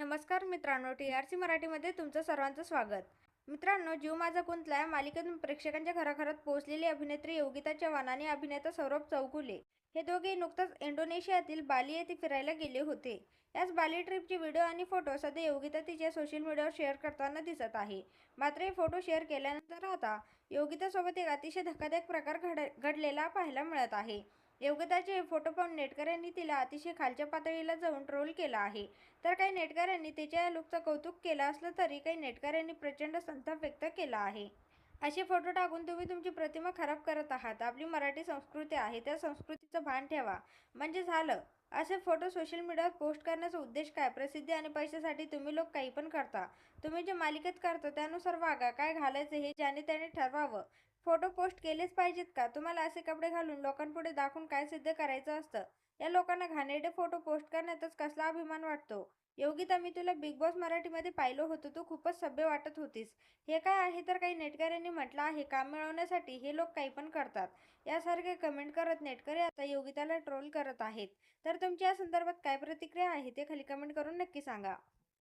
नमस्कार मित्रांनो T R C मराठीमध्ये तुमचं सर्वांचं स्वागत. मित्रांनो जीव माझा गुंतला या मालिकेतून प्रेक्षकांच्या घराघरात पोहोचलेली अभिनेत्री योगिता चव्हाण आणि अभिनेता सौरभ चौगुले हे दोघे नुकताच इंडोनेशियातील बाली येथे फिरायला गेले होते. याच बाली ट्रिपचे व्हिडिओ आणि फोटो सध्या योगिता तिच्या सोशल मीडियावर शेअर करताना दिसत आहे. मात्र हे फोटो शेअर केल्यानंतर आता योगितासोबत एक अतिशय धक्कादायक प्रकार घड घडलेला पाहायला मिळत आहे. योगदाचे हे फोटो पाहून नेटकऱ्यांनी तिला अतिशय खालच्या पातळीला जाऊन ट्रोल केला आहे. तर काही नेटकऱ्यांनी तिच्या या लुकचं कौतुक केलं असलं तरी काही नेटकऱ्यांनी प्रचंड संताप व्यक्त केला आहे. असे फोटो टाकून तुम्ही तुमची प्रतिमा खराब करत आहात. आपली मराठी संस्कृती आहे. त्या संस्कृतीचं भान ठेवा. म्हणजे झालं. असे फोटो सोशल मीडियावर पोस्ट करण्याचा उद्देश काय? प्रसिद्धी आणि पैशासाठी तुम्ही लोक काही पण करता. तुम्ही जे मालिकेत करता त्यानुसार वागा. काय घालायचं हे ज्याने त्याने ठरवावं. फोटो पोस्ट केलेच पाहिजेत का? तुम्हाला असे कपडे घालून लोकांपुढे दाखवून काय सिद्ध करायचं असतं? या लोकांना घाणेरडे फोटो पोस्ट करण्यातच कसला अभिमान वाटतो? योगिता मी तुला बिग बॉस मराठीमध्ये पाहिलं होतं. तू खूपच सभ्य वाटत होतीस. हे काय आहे? तर काही नेटकऱ्यांनी म्हटलं आहे काम मिळवण्यासाठी हे लोक काही पण करतात. यासारखे कमेंट करत नेटकरी आता योगिताला ट्रोल करत आहेत. तर तर तुमच्या या संदर्भात काय प्रतिक्रिया आहे ते खाली कमेंट करून नक्की सांगा.